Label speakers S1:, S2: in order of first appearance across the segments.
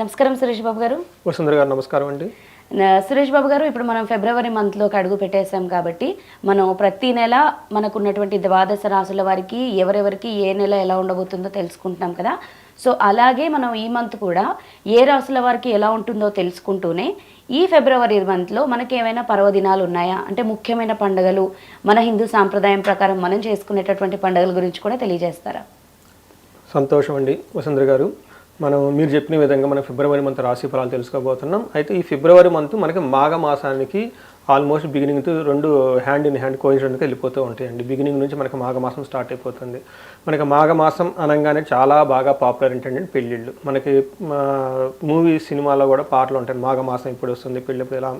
S1: నమస్కారం సురేష్ బాబు గారు.
S2: వసుంధర గారు నమస్కారం అండి.
S1: సురేష్ బాబు గారు ఇప్పుడు మనం ఫిబ్రవరి మంత్లోకి అడుగు పెట్టేశాం కాబట్టి మనం ప్రతి నెల మనకున్నటువంటి ద్వాదశ రాసుల వారికి ఎవరెవరికి ఏ నెల ఎలా ఉండబోతుందో తెలుసుకుంటున్నాం కదా. సో అలాగే మనం ఈ మంత్ కూడా ఏ రాసుల వారికి ఎలా ఉంటుందో తెలుసుకుంటూనే ఈ ఫిబ్రవరి మంత్లో మనకి ఏమైనా పర్వదినాలు ఉన్నాయా? అంటే ముఖ్యమైన పండుగలు మన హిందూ సాంప్రదాయం ప్రకారం మనం చేసుకునేటటువంటి పండుగల గురించి కూడా తెలియజేస్తారా?
S2: సంతోషం అండి వసుంధర గారు. మనం మీరు చెప్పిన విధంగా మనం ఫిబ్రవరి మంత్ రాశి ఫలాలు తెలుసుకోబోతున్నాం. అయితే ఈ ఫిబ్రవరి మంత్ మనకి మాఘ మాసానికి ఆల్మోస్ట్ బిగినింగ్ రెండు హ్యాండ్ ఇన్ హ్యాండ్ కోయించడానికి వెళ్ళిపోతూ ఉంటాయండి. బిగినింగ్ నుంచి మనకి మాఘ మాసం స్టార్ట్ అయిపోతుంది. మనకి మాఘ మాసం అనగానే చాలా బాగా పాపులర్ ఏంటంటే పెళ్ళిళ్ళు. మనకి మూవీ సినిమాలో కూడా పాటలు ఉంటాయి. మాఘ మాసం ఇప్పుడు వస్తుంది పెళ్ళి ఇలా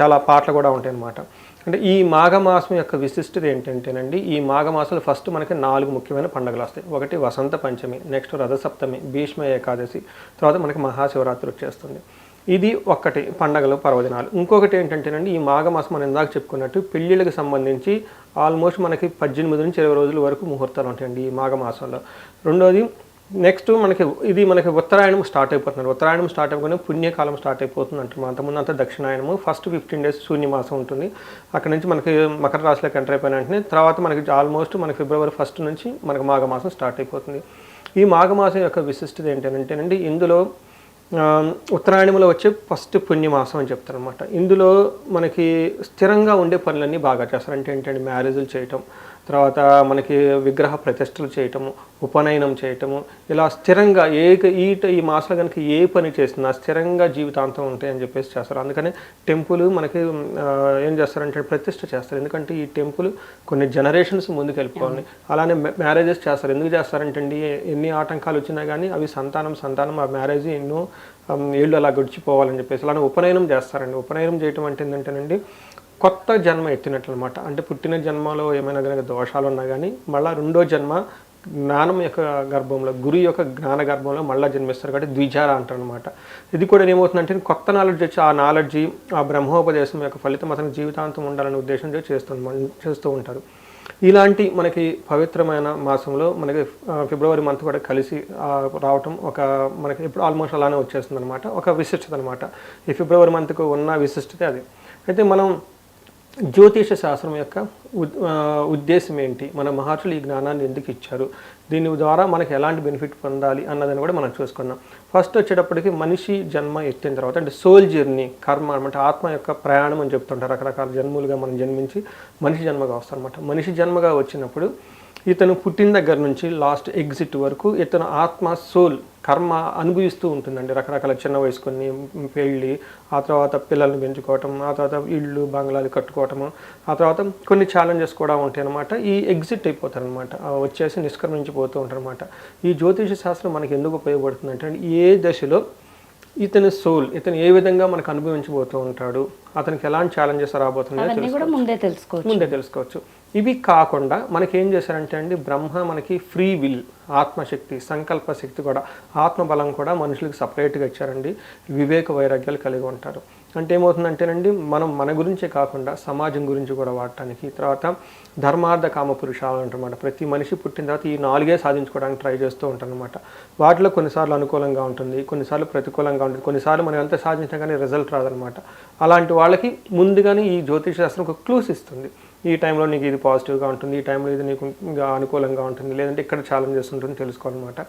S2: చాలా పాటలు కూడా ఉంటాయి అన్నమాట అంటే ఈ మాఘమాసం యొక్క విశిష్టత ఏంటంటేనండి ఈ మాఘమాసంలో ఫస్ట్ మనకి నాలుగు ముఖ్యమైన పండుగలు వస్తాయి. ఒకటి వసంత పంచమి నెక్స్ట్ రథసప్తమి భీష్మ ఏకాదశి తర్వాత మనకి మహాశివరాత్రి వచ్చేస్తుంది. ఇది ఒక్కటి పండగలు పర్వదినాలు. ఇంకొకటి ఏంటంటేనండి ఈ మాఘమాసం మనం ఇందాక చెప్పుకున్నట్టు పెళ్ళిళ్ళకి సంబంధించి ఆల్మోస్ట్ మనకి పద్దెనిమిది నుంచి ఇరవై రోజుల వరకు ముహూర్తాలు ఉంటాయండి ఈ మాఘమాసంలో. రెండోది నెక్స్ట్ మనకి ఇది మనకి ఉత్తరాయణం స్టార్ట్ అయిపోతున్నారు. ఉత్తరాయణం స్టార్ట్ అయిపోయిన పుణ్యకాలం స్టార్ట్ అయిపోతుంది అంటారు. అంతకుముందు అంతా దక్షిణాయనము. ఫస్ట్ ఫిఫ్టీన్ డేస్ శూన్యమాసం ఉంటుంది. అక్కడ నుంచి మనకి మకర రాశిలోకి ఎంటర్ అయిపోయిన వెంటనే తర్వాత మనకి ఆల్మోస్ట్ మనకి ఫిబ్రవరి ఫస్ట్ నుంచి మనకి మాఘమాసం స్టార్ట్ అయిపోతుంది. ఈ మాఘమాసం యొక్క విశిష్టత ఏంటంటేనండి ఇందులో ఉత్తరాయణంలో వచ్చే ఫస్ట్ పుణ్యమాసం అని చెప్తారు అనమాట ఇందులో మనకి స్థిరంగా ఉండే పనులన్నీ బాగా చేస్తారు అంటే ఏంటంటే మ్యారేజ్లు చేయటం తర్వాత మనకి విగ్రహ ప్రతిష్టలు చేయటము ఉపనయనం చేయటము ఇలా స్థిరంగా ఏ ఈ ఈ మాసాలు కనుక ఏ పని చేసినా స్థిరంగా జీవితాంతం ఉంటాయని చెప్పేసి చేస్తారు. అందుకని టెంపుల్ మనకి ఏం చేస్తారంటే ప్రతిష్ట చేస్తారు. ఎందుకంటే ఈ టెంపుల్ కొన్ని జనరేషన్స్ ముందుకు వెళ్ళిపోవాలి. అలానే మ్యారేజెస్ చేస్తారు. ఎందుకు చేస్తారంటే ఎన్ని ఆటంకాలు వచ్చినా కానీ అవి సంతానం సంతానం ఆ మ్యారేజ్ ఎన్నో ఏళ్ళు అలా గడిచిపోవాలని చెప్పేసి. అలానే ఉపనయనం చేస్తారండి. ఉపనయనం చేయటం అంటే ఏంటంటేనండి కొత్త జన్మ ఎత్తినట్లనమాట. అంటే పుట్టిన జన్మలో ఏమైనా కనుక దోషాలు ఉన్నా కానీ మళ్ళీ రెండో జన్మ జ్ఞానం యొక్క గర్భంలో గురు యొక్క జ్ఞాన గర్భంలో మళ్ళీ జన్మిస్తారు కాబట్టి ద్విజార అంటారు అనమాట ఇది కూడా ఏమవుతుందంటే కొత్త నాలెడ్జ్ వచ్చి ఆ నాలెడ్జి ఆ బ్రహ్మోపదేశం యొక్క ఫలితం అతని జీవితాంతం ఉండాలనే ఉద్దేశంతో చేస్తూ చేస్తూ ఉంటారు. ఇలాంటి మనకి పవిత్రమైన మాసంలో మనకి ఫిబ్రవరి మంత్ కూడా కలిసి రావటం ఒక మనకి ఇప్పుడు ఆల్మోస్ట్ అలానే వచ్చేస్తుంది అనమాట ఒక విశిష్టత అనమాట. ఈ ఫిబ్రవరి మంత్కు ఉన్న విశిష్టత అది. అయితే మనం జ్యోతిష శాస్త్రం యొక్క ఉద్- ఉద్దేశం ఏంటి? మన మహర్షులు ఈ జ్ఞానాన్ని ఎందుకు ఇచ్చారు? దీని ద్వారా మనకి ఎలాంటి బెనిఫిట్ పొందాలి అన్నదని కూడా మనం చూసుకున్నాం. ఫస్ట్ వచ్చేటప్పటికి మనిషి జన్మ ఎత్తిన తర్వాత అంటే సోల్ జర్నీ కర్మ అనమాట ఆత్మ యొక్క ప్రయాణం అని చెప్తుంటారు. రకరకాల జన్ములుగా మనం జన్మించి మనిషి జన్మగా వస్తారనమాట మనిషి జన్మగా వచ్చినప్పుడు ఇతను పుట్టిన దగ్గర నుంచి లాస్ట్ ఎగ్జిట్ వరకు ఇతను ఆత్మ సోల్ కర్మ అనుభవిస్తూ ఉంటుందండి. రకరకాల చిన్న వయసు కొన్ని పెళ్ళి ఆ తర్వాత పిల్లల్ని పెంచుకోవటం ఆ తర్వాత ఇళ్ళు బంగ్లాలు కట్టుకోవటము ఆ తర్వాత కొన్ని ఛాలెంజెస్ కూడా ఉంటాయి అనమాట ఈ ఎగ్జిట్ అయిపోతారు అనమాట వచ్చేసి నిష్క్రమించిపోతూ ఉంటారు అనమాట ఈ జ్యోతిష శాస్త్రం మనకి ఎందుకు ఉపయోగపడుతుంది అంటే ఏ దశలో ఇతని సోల్ ఇతను ఏ విధంగా మనకు అనుభవించబోతూ ఉంటాడు అతనికి ఎలాంటి ఛాలెంజెస్ రాబోతున్నాయో
S1: తెలుసుకోవచ్చు.
S2: ముందే తెలుసుకోవచ్చు. ఇవి కాకుండా మనకేం చేశారంటే అండి బ్రహ్మ మనకి ఫ్రీ విల్ ఆత్మశక్తి సంకల్ప శక్తి కూడా ఆత్మబలం కూడా మనుషులకు సపరేట్గా ఇచ్చారండి. వివేక వైరాగ్యాలు కలిగి ఉంటారు. అంటే ఏమవుతుందంటేనండి మనం మన గురించే కాకుండా సమాజం గురించి కూడా వాడటానికి తర్వాత ధర్మార్థ కామ పురుషాలు అంటమాట ప్రతి మనిషి పుట్టిన తర్వాత ఈ నాలుగే సాధించుకోవడానికి ట్రై చేస్తూ ఉంటారనమాట వాటిలో కొన్నిసార్లు అనుకూలంగా ఉంటుంది కొన్నిసార్లు ప్రతికూలంగా ఉంటుంది కొన్నిసార్లు మనం ఎంత సాధించినా కానీ రిజల్ట్ రాదనమాట అలాంటి వాళ్ళకి ముందుగానే ఈ జ్యోతిష శాస్త్రం ఒక క్లూస్ ఇస్తుంది. ఈ టైంలో నీకు ఇది పాజిటివ్గా ఉంటుంది ఈ టైంలో ఇది నీకు ఇంకా అనుకూలంగా ఉంటుంది లేదంటే ఇక్కడ ఛాలెంజెస్ ఉంటుంది తెలుసుకోవాలన్నమాట.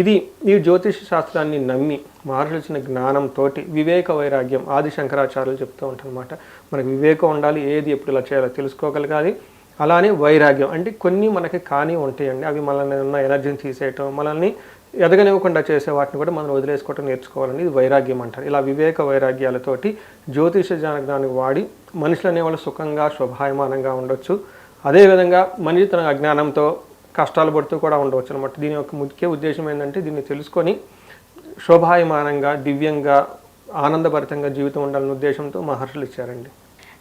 S2: ఇది ఈ జ్యోతిష శాస్త్రాన్ని నమ్మి మహర్షులు ఇచ్చిన జ్ఞానంతో వివేక వైరాగ్యం ఆది శంకరాచార్యులు చెప్తూ ఉంటారనమాట మనకి వివేకం ఉండాలి ఏది ఎప్పుడు ఇలా చేయాలో తెలుసుకోగలగాలి. అలానే వైరాగ్యం అంటే కొన్ని మనకి కానీ ఉంటాయండి. అవి మనల్ని ఉన్న ఎనర్జీని తీసేయటం మనల్ని ఎదగనివ్వకుండా చేసే వాటిని కూడా మనం వదిలేసుకోవటం నేర్చుకోవాలని ఇది వైరాగ్యం అంటారు. ఇలా వివేక వైరాగ్యాలతోటి జ్యోతిష జ్ఞానాన్ని వాడి మనుషులు అనేవాళ్ళు సుఖంగా శుభాయమానంగా ఉండొచ్చు. అదేవిధంగా మనిషి తన అజ్ఞానంతో కష్టాలు పడుతూ కూడా ఉండవచ్చు అనమాట దీని యొక్క ముఖ్య ఉద్దేశం ఏంటంటే దీన్ని తెలుసుకొని శోభాయమానంగా దివ్యంగా ఆనందభరితంగా జీవితం ఉండాలనే ఉద్దేశంతో మహర్షులు ఇచ్చారండి.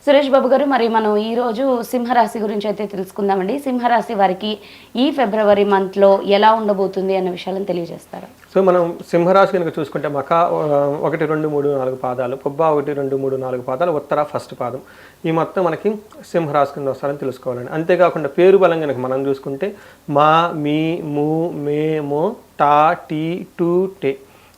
S1: సురేష్ బాబు గారు మరి మనం ఈరోజు సింహరాశి గురించి అయితే తెలుసుకుందామండి. సింహరాశి వారికి ఈ ఫిబ్రవరి మంత్లో ఎలా ఉండబోతుంది అన్న విషయాలను తెలియజేస్తారు.
S2: సో మనం సింహరాశి కనుక చూసుకుంటే మక ఒకటి రెండు మూడు నాలుగు పాదాలు పొబ్బ ఒకటి రెండు మూడు నాలుగు పాదాలు ఉత్తర ఫస్ట్ పాదం. ఈ మొత్తం మనకి సింహరాశి కింద వస్తారని తెలుసుకోవాలండి. అంతేకాకుండా పేరు బలం కనుక మనం చూసుకుంటే మా మీ ము మే మో టా టీ టూ టే.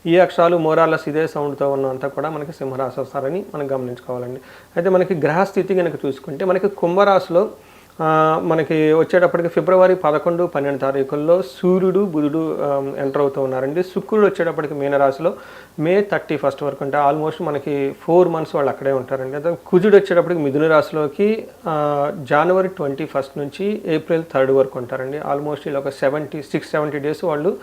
S2: ఈ అక్షరాలు మోరాలస్ ఇదే సౌండ్తో ఉన్నంతా కూడా మనకి సింహరాశి వస్తారని మనం గమనించుకోవాలండి. అయితే మనకి గ్రహస్థితి కనుక చూసుకుంటే మనకి కుంభరాశిలో మనకి వచ్చేటప్పటికి ఫిబ్రవరి పదకొండు పన్నెండు తారీఖుల్లో సూర్యుడు బుధుడు ఎంటర్ అవుతూ ఉన్నారండి. శుక్రుడు వచ్చేటప్పటికి మీనరాశిలో మే థర్టీ ఫస్ట్ వరకు అంటే ఆల్మోస్ట్ మనకి ఫోర్ మంత్స్ వాళ్ళు అక్కడే ఉంటారండి. అదే కుజుడు వచ్చేటప్పటికి మిథున రాశిలోకి జనవరి ట్వంటీ ఫస్ట్ నుంచి ఏప్రిల్ థర్డ్ వరకు ఉంటారండి. ఆల్మోస్ట్ ఇలా ఒక సెవెంటీ సిక్స్ సెవెంటీ డేస్ వాళ్ళు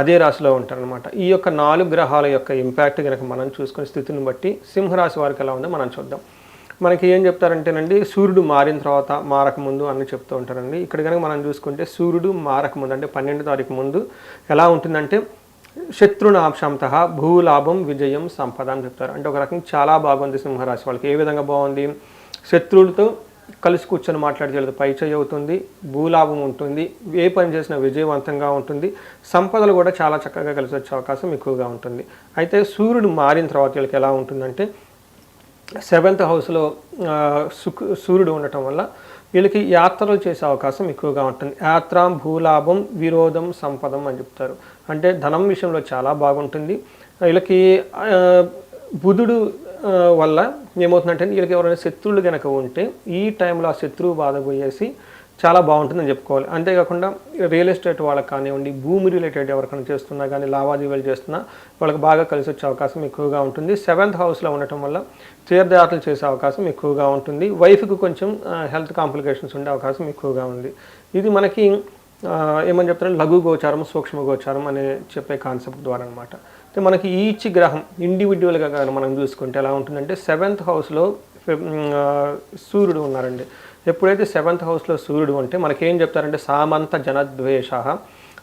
S2: అదే రాశిలో ఉంటారనమాట ఈ యొక్క నాలుగు గ్రహాల యొక్క ఇంపాక్ట్ కనుక మనం చూసుకునే స్థితిని బట్టి సింహరాశి వారికి ఎలా ఉందో మనం చూద్దాం. మనకి ఏం చెప్తారంటేనండి సూర్యుడు మారిన తర్వాత మారకముందు అని చెప్తూ ఉంటారండి. ఇక్కడ కనుక మనం చూసుకుంటే సూర్యుడు మారకముందు అంటే పన్నెండు తారీఖు ముందు ఎలా ఉంటుందంటే శత్రునాంశంత భూలాభం విజయం సంపద అని చెప్తారు. అంటే ఒక రకంగా చాలా బాగుంది సింహరాశి వాళ్ళకి. ఏ విధంగా బాగుంది? శత్రువులతో కలిసి కూర్చొని మాట్లాడితే పై చేయి అవుతుంది భూలాభం ఉంటుంది ఏ పని చేసినా విజయవంతంగా ఉంటుంది సంపదలు కూడా చాలా చక్కగా కలిసి వచ్చే అవకాశం ఎక్కువగా ఉంటుంది. అయితే సూర్యుడు మారిన తర్వాత వీళ్ళకి ఎలా ఉంటుందంటే సెవెంత్ హౌస్లో ఆ, సుక్ సూర్యుడు ఉండటం వల్ల వీళ్ళకి యాత్రలు చేసే అవకాశం ఎక్కువగా ఉంటుంది. యాత్ర భూలాభం విరోధం సంపదం అని చెప్తారు. అంటే ధనం విషయంలో చాలా బాగుంటుంది. వీళ్ళకి బుధుడు వల్ల ఏమవుతుందంటే వీళ్ళకి ఎవరైనా శత్రువులు కనుక ఉంటే ఈ టైంలో ఆ శత్రువు బాధపోయేసి చాలా బాగుంటుందని చెప్పుకోవాలి. అంతేకాకుండా రియల్ ఎస్టేట్ వాళ్ళకి కానివ్వండి భూమి రిలేటెడ్ ఎవరికైనా చేస్తున్నా కానీ లావాదేవీలు చేస్తున్నా వాళ్ళకి బాగా కలిసి వచ్చే అవకాశం ఎక్కువగా ఉంటుంది. సెవెంత్ హౌస్లో ఉండటం వల్ల తీర్థయాత్రలు చేసే అవకాశం ఎక్కువగా ఉంటుంది. వైఫ్కి కొంచెం హెల్త్ కాంప్లికేషన్స్ ఉండే అవకాశం ఎక్కువగా ఉంది. ఇది మనకి ఏమని చెప్తారు? లఘు గోచారం సూక్ష్మ గోచారం అనే చెప్పే కాన్సెప్ట్ ద్వారా అనమాట అయితే మనకి ఈచ్ గ్రహం ఇండివిజువల్గా మనం చూసుకుంటే ఎలా ఉంటుందంటే సెవెంత్ హౌస్లో సూర్యుడు ఉన్నారండి. ఎప్పుడైతే సెవెంత్ హౌస్లో సూర్యుడు ఉంటే మనకేం చెప్తారంటే సామంత జనద్వేష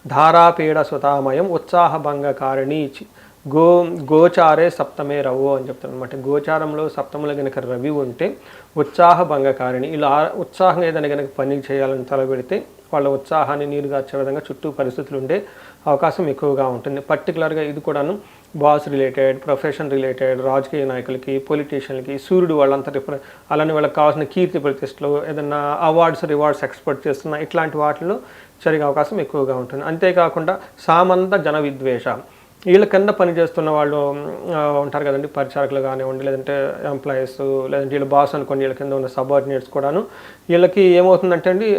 S2: ధారాపీడ సుతామయం ఉత్సాహభంగకారిణి గో గోచారే సప్తమే రవో అని చెప్తారు అనమాట గోచారంలో సప్తములో కనుక రవి ఉంటే ఉత్సాహభంగకారిణి ఇలా ఉత్సాహం ఏదైనా కనుక పని చేయాలని తలపెడితే వాళ్ళ ఉత్సాహాన్ని నీరుగార్చే విధంగా చుట్టూ పరిస్థితులు ఉండే అవకాశం ఎక్కువగా ఉంటుంది. పర్టికులర్గా ఇది కూడాను బాస్ రిలేటెడ్ ప్రొఫెషన్ రిలేటెడ్ రాజకీయ నాయకులకి పొలిటీషియన్లకి సూర్యుడు వాళ్ళంతా రిఫర్ అలానే వాళ్ళకి కావాల్సిన కీర్తి ప్రతిష్టలు ఏదైనా అవార్డ్స్ రివార్డ్స్ ఎక్స్పెక్ట్ చేస్తున్న ఇట్లాంటి వాటిలో జరిగే అవకాశం ఎక్కువగా ఉంటుంది. అంతేకాకుండా సామంత జన విద్వేష. వీళ్ళ కింద పనిచేస్తున్న వాళ్ళు ఉంటారు కదండి పరిచారకులు కానివ్వండి లేదంటే ఎంప్లాయీస్ లేదంటే వీళ్ళ బాస్ అనుకోండి వీళ్ళ కింద ఉన్న సబార్డినేట్స్ కూడాను వీళ్ళకి ఏమవుతుందంటే అండి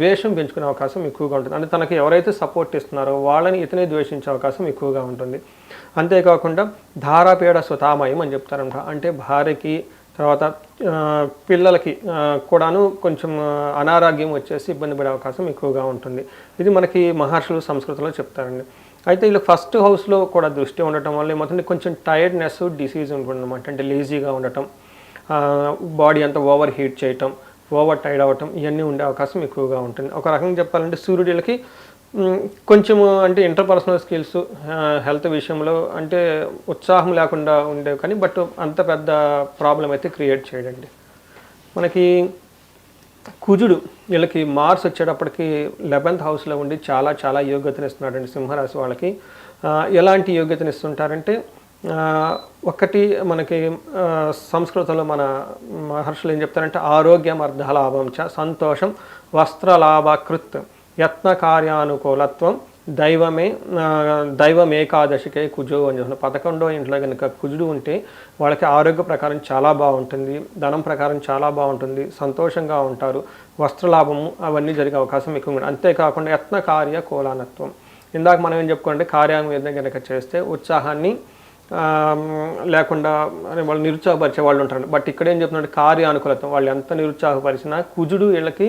S2: ద్వేషం పెంచుకునే అవకాశం ఎక్కువగా ఉంటుంది. అంటే తనకి ఎవరైతే సపోర్ట్ ఇస్తున్నారో వాళ్ళని ఇతనే ద్వేషించే అవకాశం ఎక్కువగా ఉంటుంది. అంతేకాకుండా ధారాపేడ సుతామయం అని చెప్తారంట. అంటే భార్యకి తర్వాత పిల్లలకి కూడాను కొంచెం అనారోగ్యం వచ్చేసి ఇబ్బంది పడే అవకాశం ఎక్కువగా ఉంటుంది. ఇది మనకి మహర్షులు సంస్కృతిలో చెప్తారండి. అయితే వీళ్ళు ఫస్ట్ హౌస్లో కూడా దృష్టి ఉండటం వల్ల ఏమవుతుంది కొంచెం టైర్డ్నెస్ డిసీజ్ ఉంటుంది అనమాట అంటే లేజీగా ఉండటం బాడీ అంతా ఓవర్ హీట్ చేయటం ఓవర్ టైర్డ్ అవ్వటం ఇవన్నీ ఉండే అవకాశం ఎక్కువగా ఉంటుంది. ఒక రకంగా చెప్పాలంటే సూర్యుడులకి కొంచెము అంటే ఇంటర్పర్సనల్ స్కిల్స్ హెల్త్ విషయంలో అంటే ఉత్సాహం లేకుండా ఉండేవి కానీ బట్ అంత పెద్ద ప్రాబ్లం అయితే క్రియేట్ చేయడండి. మనకి కుజుడు వీళ్ళకి మార్స్ వచ్చేటప్పటికి లెవెన్త్ హౌస్లో ఉండి చాలా చాలా యోగ్యతనిస్తున్నాడండి సింహరాశి వాళ్ళకి. ఎలాంటి యోగ్యతనిస్తుంటారంటే ఒకటి మనకి సంస్కృతంలో మన మహర్షులు ఏం చెప్తారంటే ఆరోగ్యం అర్ధలాభం చ సంతోషం వస్త్రలాభకృత్ యత్న కార్యానుకూలత్వం దైవమే దైవం ఏకాదశికే కుజు అని చెప్పిన పదకొండో ఇంట్లో కనుక కుజుడు ఉంటే వాళ్ళకి ఆరోగ్య ప్రకారం చాలా బాగుంటుంది ధనం ప్రకారం చాలా బాగుంటుంది సంతోషంగా ఉంటారు వస్త్రలాభము అవన్నీ జరిగే అవకాశం ఎక్కువ అంతేకాకుండా యత్న కార్య కోలానత్వం. ఇందాక మనం ఏం చెప్పుకోండి కార్యం ఏదైనా కనుక చేస్తే ఉత్సాహాన్ని లేకుండా వాళ్ళు నిరుత్సాహపరిచే వాళ్ళు ఉంటారు. బట్ ఇక్కడ ఏం చెప్తున్నాడు? కార్య అనుకూలత్వం వాళ్ళు ఎంత నిరుత్సాహపరిచినా కుజుడు వీళ్ళకి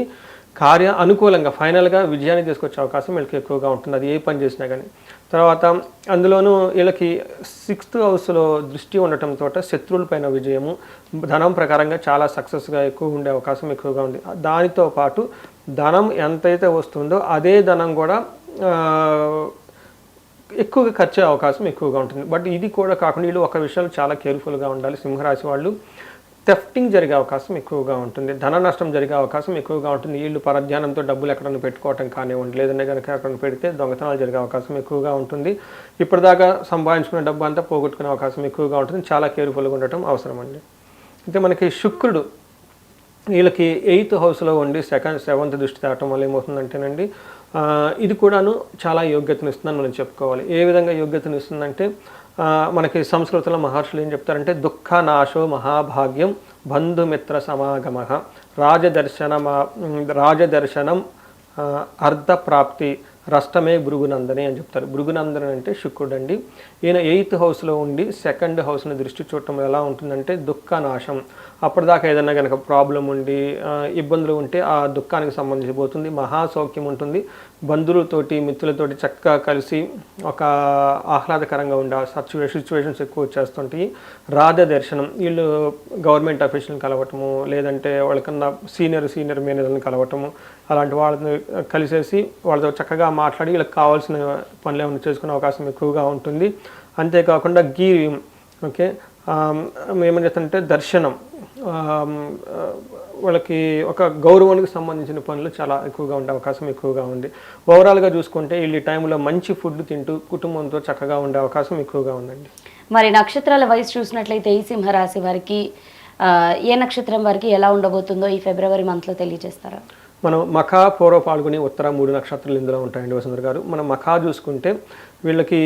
S2: కార్య అనుకూలంగా ఫైనల్గా విజయాన్ని తీసుకొచ్చే అవకాశం వీళ్ళకి ఎక్కువగా ఉంటుంది అది ఏ పని చేసినా కానీ తర్వాత అందులోనూ వీళ్ళకి సిక్స్త్ హౌస్లో దృష్టి ఉండటంతో శత్రువుల పైన విజయము ధనం ప్రకారంగా చాలా సక్సెస్గా ఎక్కువ ఉండే అవకాశం ఎక్కువగా ఉంది. దానితో పాటు ధనం ఎంతైతే వస్తుందో అదే ధనం కూడా ఎక్కువగా ఖర్చు అవకాశం ఎక్కువగా ఉంటుంది. బట్ ఇది కూడా కాకుండా వీళ్ళు ఒక విషయంలో చాలా కేర్ఫుల్గా ఉండాలి. సింహరాశి వాళ్ళు థెఫ్టింగ్ జరిగే అవకాశం ఎక్కువగా ఉంటుంది. ధన నష్టం జరిగే అవకాశం ఎక్కువగా ఉంటుంది. వీళ్ళు పరధ్యానంతో డబ్బులు ఎక్కడన్నా పెట్టుకోవటం కానివ్వండి లేదంటే కనుక ఎక్కడ పెడితే దొంగతనాలు జరిగే అవకాశం ఎక్కువగా ఉంటుంది. ఇప్పటిదాకా సంపాదించుకున్న డబ్బు అంతా పోగొట్టుకునే అవకాశం ఎక్కువగా ఉంటుంది. చాలా కేర్ఫుల్గా ఉండటం అవసరం అండి అయితే మనకి శుక్రుడు వీళ్ళకి ఎయిత్ హౌస్లో ఉండి సెకండ్ సెవెంత్ దృష్టి తాగటం వల్ల ఏమవుతుందంటేనండి ఇది కూడాను చాలా యోగ్యతనిస్తుందని మనం చెప్పుకోవాలి. ఏ విధంగా యోగ్యతను ఇస్తుందంటే మనకి సంస్కృతంలో మహర్షులు ఏం చెప్తారంటే దుఃఖ నాశో మహాభాగ్యం బంధుమిత్ర సమాగమ. రాజదర్శన రాజదర్శనం అర్ధప్రాప్తి రష్టమే భృగునందని అని చెప్తారు. భృగునందన్ అంటే శుక్రుడు అండి ఈయన ఎయిత్ హౌస్లో ఉండి సెకండ్ హౌస్ని దృష్టి చూడటం ఎలా ఉంటుందంటే దుఃఖ నాశం అప్పటిదాకా ఏదైనా కనుక ప్రాబ్లం ఉండి ఇబ్బందులు ఉంటే ఆ దుఃఖానికి సంబంధించి పోతుంది మహాసౌఖ్యం ఉంటుంది. బంధువులతోటి మిత్రులతోటి చక్కగా కలిసి ఒక ఆహ్లాదకరంగా ఉండే సిచ్యువేషన్ సిచ్యువేషన్స్ ఎక్కువ వచ్చేస్తుంటాయి. రాధ దర్శనం వీళ్ళు గవర్నమెంట్ అఫీషియల్ని కలవటము లేదంటే వాళ్ళకన్నా సీనియర్ సీనియర్ మేనేజర్ని కలవటము అలాంటి వాళ్ళని కలిసేసి వాళ్ళతో చక్కగా మాట్లాడి వీళ్ళకి కావాల్సిన పనులు ఏమైనా చేసుకునే అవకాశం ఎక్కువగా ఉంటుంది. అంతేకాకుండా గీ ఓకే ఏమని చెప్తానంటే దర్శనం. వాళ్ళకి ఒక గౌరవానికి సంబంధించిన పనులు చాలా ఎక్కువగా ఉండే అవకాశం ఎక్కువగా ఉంది. ఓవరాల్గా చూసుకుంటే వీళ్ళు టైంలో మంచి ఫుడ్ తింటూ కుటుంబంతో చక్కగా ఉండే అవకాశం ఎక్కువగా ఉందండి.
S1: మరి నక్షత్రాల వయసు చూసినట్లయితే ఈ సింహరాశి వారికి ఏ నక్షత్రం వారికి ఎలా ఉండబోతుందో ఈ ఫిబ్రవరి మంత్లో తెలియజేస్తారా?
S2: మనం మఖా పూర్వ పాల్గొని ఉత్తర మూడు నక్షత్రాలు ఇందులో ఉంటాయండి వసుంధర గారు. మనం మఖా చూసుకుంటే వీళ్ళకి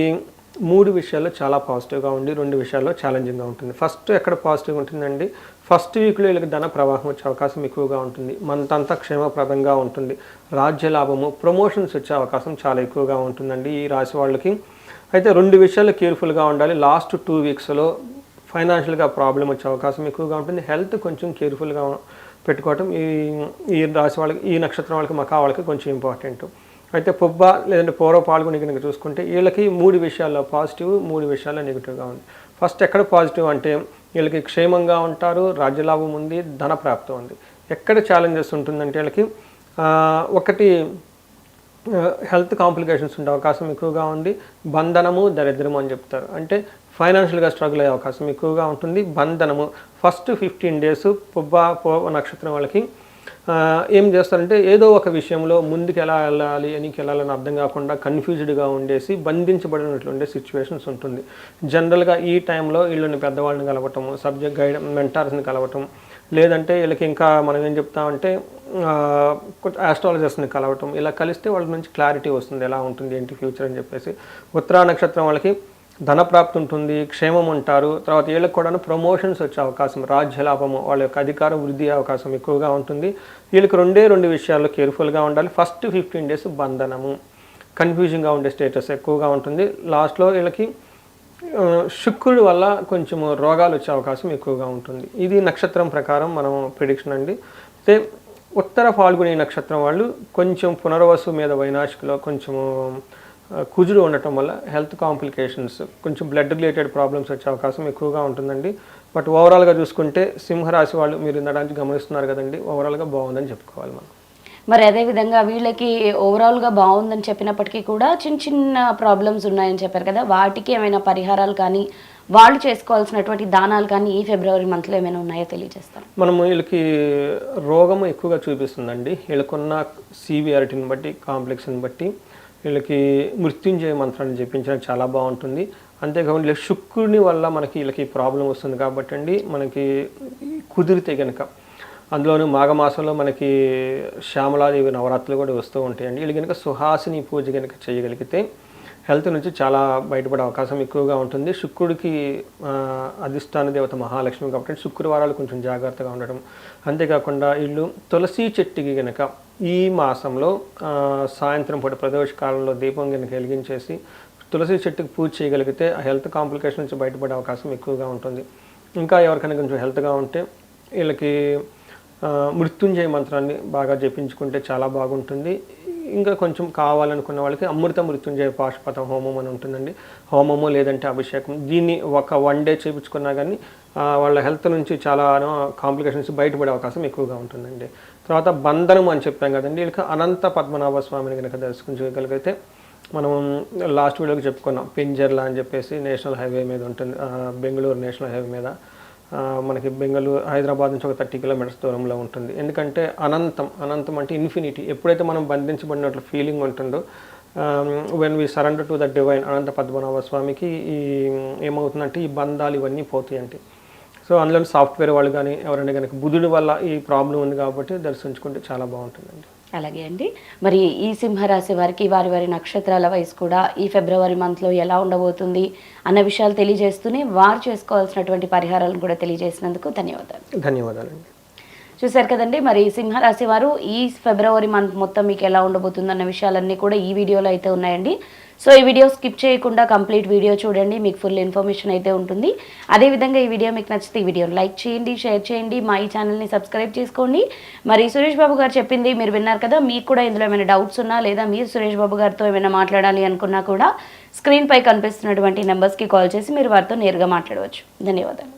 S2: మూడు విషయాల్లో చాలా పాజిటివ్గా ఉండి రెండు విషయాల్లో ఛాలెంజింగ్గా ఉంటుంది. ఫస్ట్ ఎక్కడ పాజిటివ్ ఉంటుందండి? ఫస్ట్ వీక్లో వీళ్ళకి ధన ప్రవాహం వచ్చే అవకాశం ఎక్కువగా ఉంటుంది. మంతంతా క్షేమప్రదంగా ఉంటుంది. రాజ్య లాభము ప్రమోషన్స్ వచ్చే అవకాశం చాలా ఎక్కువగా ఉంటుందండి ఈ రాశి వాళ్ళకి. అయితే రెండు విషయాలు కేర్ఫుల్గా ఉండాలి. లాస్ట్ టూ వీక్స్లో ఫైనాన్షియల్గా ప్రాబ్లం వచ్చే అవకాశం ఎక్కువగా ఉంటుంది. హెల్త్ కొంచెం కేర్ఫుల్గా పెట్టుకోవటం ఈ ఈ రాశి వాళ్ళకి ఈ నక్షత్రం వాళ్ళకి మకా వాళ్ళకి కొంచెం ఇంపార్టెంట్. అయితే పొబ్బ లేదంటే పూర్వ పాల్గొని కనుక చూసుకుంటే వీళ్ళకి మూడు విషయాల్లో పాజిటివ్ మూడు విషయాల్లో నెగిటివ్గా ఉంది. ఫస్ట్ ఎక్కడ పాజిటివ్ అంటే వీళ్ళకి క్షేమంగా ఉంటారు రాజ్యలాభం ఉంది ధన ప్రాప్తం ఉంది. ఎక్కడ ఛాలెంజెస్ ఉంటుందంటే వీళ్ళకి ఒకటి హెల్త్ కాంప్లికేషన్స్ ఉండే అవకాశం ఎక్కువగా ఉంది. బంధనము దరిద్రము అని చెప్తారు. అంటే ఫైనాన్షియల్గా స్ట్రగుల్ అయ్యే అవకాశం ఎక్కువగా ఉంటుంది. బంధనము. ఫస్ట్ ఫిఫ్టీన్ డేస్ పుబ్బ పో నక్షత్రం వాళ్ళకి ఏం చేస్తారంటే ఏదో ఒక విషయంలో ముందుకు ఎలా వెళ్ళాలి ఎనికి వెళ్ళాలని అర్థం కాకుండా కన్ఫ్యూజ్డ్గా ఉండేసి బంధించబడినట్లు ఉండే సిచ్యువేషన్స్ ఉంటుంది జనరల్గా ఈ టైంలో వీళ్ళని పెద్దవాళ్ళని కలవటం సబ్జెక్ట్ గైడ్ మెంటార్స్ని కలవటం లేదంటే వీళ్ళకి ఇంకా మనం ఏం చెప్తామంటే ఆస్ట్రాలజర్స్ని కలవటం ఇలా కలిస్తే వాళ్ళ నుంచి క్లారిటీ వస్తుంది ఎలా ఉంటుంది ఏంటి ఫ్యూచర్ అని చెప్పేసి. ఉత్తరా నక్షత్రం వాళ్ళకి ధనప్రాప్తి ఉంటుంది క్షేమం ఉంటారు. తర్వాత వీళ్ళకి కూడా ప్రమోషన్స్ వచ్చే అవకాశం రాజ్యలాభము వాళ్ళ యొక్క అధికారం వృద్ధి అవకాశం ఎక్కువగా ఉంటుంది. వీళ్ళకి రెండే రెండు విషయాల్లో కేర్ఫుల్గా ఉండాలి. ఫస్ట్ ఫిఫ్టీన్ డేస్ బంధనము. కన్ఫ్యూజింగ్గా ఉండే స్టేటస్ ఎక్కువగా ఉంటుంది. లాస్ట్లో వీళ్ళకి ఆ, శుక్రుడి వల్ల కొంచెం రోగాలు వచ్చే అవకాశం ఎక్కువగా ఉంటుంది. ఇది నక్షత్రం ప్రకారం మనం ప్రిడిక్షన్ అండి. అయితే ఉత్తర ఫాల్గుని నక్షత్రం వాళ్ళు కొంచెం పునర్వసు మీద వైనాశికలో కొంచెము కుజుడు ఉండటం వల్ల హెల్త్ కాంప్లికేషన్స్ కొంచెం బ్లడ్ రిలేటెడ్ ప్రాబ్లమ్స్ వచ్చే అవకాశం ఎక్కువగా ఉంటుందండి. బట్ ఓవరాల్గా చూసుకుంటే సింహరాశి వాళ్ళు మీరు ఇందడానికి గమనిస్తున్నారు కదండి ఓవరాల్గా బాగుందని చెప్పుకోవాలి మనం.
S1: మరి అదే విధంగా వీళ్ళకి ఓవరాల్గా బాగుందని చెప్పినప్పటికీ కూడా చిన్న చిన్న ప్రాబ్లమ్స్ ఉన్నాయని చెప్పారు కదా వాటికి ఏమైనా పరిహారాలు కానీ వాళ్ళు చేసుకోవాల్సినటువంటి దానాలు కానీ ఈ ఫిబ్రవరి మంత్లో ఏమైనా ఉన్నాయో తెలియజేస్తారు?
S2: మనము వీళ్ళకి రోగం ఎక్కువగా చూపిస్తుందండి. వీళ్ళకున్న సివియారిటీని బట్టి కాంప్లెక్స్ని బట్టి వీళ్ళకి మృత్యుంజయ మంత్రాన్ని జపించడం చాలా బాగుంటుంది. అంతేకాకుండా వీళ్ళకి శుక్రుని వల్ల మనకి వీళ్ళకి ప్రాబ్లం వస్తుంది కాబట్టి అండి మనకి కుదిరితే కనుక అందులోనూ మాఘమాసంలో మనకి శ్యామలాదేవి నవరాత్రులు కూడా వస్తూ ఉంటాయండి. వీళ్ళు కనుక సుహాసిని పూజ కనుక చేయగలిగితే హెల్త్ నుంచి చాలా బయటపడే అవకాశం ఎక్కువగా ఉంటుంది. శుక్రుడికి అధిష్టాన దేవత మహాలక్ష్మి కాబట్టి శుక్రవారాలు కొంచెం జాగ్రత్తగా ఉండడం అంతేకాకుండా వీళ్ళు తులసి చెట్టుకి గనక ఈ మాసంలో సాయంత్రం పూట ప్రదోష కాలంలో దీపం కనుక వెలిగించేసి తులసి చెట్టుకి పూజ చేయగలిగితే ఆ హెల్త్ కాంప్లికేషన్ నుంచి బయటపడే అవకాశం ఎక్కువగా ఉంటుంది. ఇంకా ఎవరికైనా కొంచెం హెల్త్గా ఉంటే వీళ్ళకి మృత్యుంజయ మంత్రాన్ని బాగా జపించుకుంటే చాలా బాగుంటుంది. ఇంకా కొంచెం కావాలనుకున్న వాళ్ళకి అమృత మృత్యుంజయ పాశుపతం హోమం అని ఉంటుందండి. హోమము లేదంటే అభిషేకం. దీన్ని ఒక వన్ డే చేయించుకున్నా కానీ వాళ్ళ హెల్త్ నుంచి చాలా కాంప్లికేషన్స్ బయటపడే అవకాశం ఎక్కువగా ఉంటుందండి. తర్వాత బంధనం అని చెప్పాం కదండి. వీళ్ళకి అనంత పద్మనాభ స్వామిని కనుక దర్శించగలిగితే మనం లాస్ట్ వీడియోకి చెప్పుకున్నాం. పింజర్లా అని చెప్పేసి నేషనల్ హైవే మీద ఉంటుంది. బెంగళూరు నేషనల్ హైవే మీద. మనకి బెంగళూరు హైదరాబాద్ నుంచి ఒక థర్టీ కిలోమీటర్స్ దూరంలో ఉంటుంది. ఎందుకంటే అనంతం అనంతం అంటే ఇన్ఫినిటీ. ఎప్పుడైతే మనం బంధించబడినట్లు ఫీలింగ్ ఉంటుందో when we surrender to the divine Anantha Padmanabha స్వామికి ఈ ఏమవుతుందంటే ఈ బంధాలు ఇవన్నీ పోతాయండి సో అందులో సాఫ్ట్వేర్ వాళ్ళు కానీ ఎవరైనా కనుక బుధుడి వల్ల ఈ ప్రాబ్లం ఉంది కాబట్టి దర్శించుకుంటే చాలా బాగుంటుందండి.
S1: అలాగే అండి. మరి ఈ సింహరాశి వారికి వారి వారి నక్షత్రాల వయసు కూడా ఈ ఫిబ్రవరి మంత్లో ఎలా ఉండబోతుంది అన్న విషయాలు తెలియజేస్తూనే వారు చేసుకోవాల్సినటువంటి పరిహారాలను కూడా తెలియజేసినందుకు ధన్యవాదాలు.
S2: ధన్యవాదాలండి.
S1: చూశారు కదండి మరి సింహరాశి వారు ఈ ఫిబ్రవరి మంత్ మొత్తం మీకు ఎలా ఉండబోతుందన్న విషయాలన్నీ కూడా ఈ వీడియోలో అయితే ఉన్నాయండి. సో ఈ వీడియో స్కిప్ చేయకుండా కంప్లీట్ వీడియో చూడండి మీకు ఫుల్ ఇన్ఫర్మేషన్ అయితే ఉంటుంది. అదేవిధంగా ఈ వీడియో మీకు నచ్చితే ఈ వీడియోని లైక్ చేయండి షేర్ చేయండి మా ఈ ఛానల్ని సబ్స్క్రైబ్ చేసుకోండి. మరి సురేష్ బాబు గారు చెప్పింది మీరు విన్నారు కదా మీకు కూడా ఇందులో ఏమైనా డౌట్స్ ఉన్నా లేదా మీరు సురేష్ బాబు గారితో ఏమైనా మాట్లాడాలి అనుకున్నా కూడా స్క్రీన్పై కనిపిస్తున్నటువంటి నెంబర్స్కి కాల్ చేసి మీరు వారితో నేరుగా మాట్లాడవచ్చు. ధన్యవాదాలు.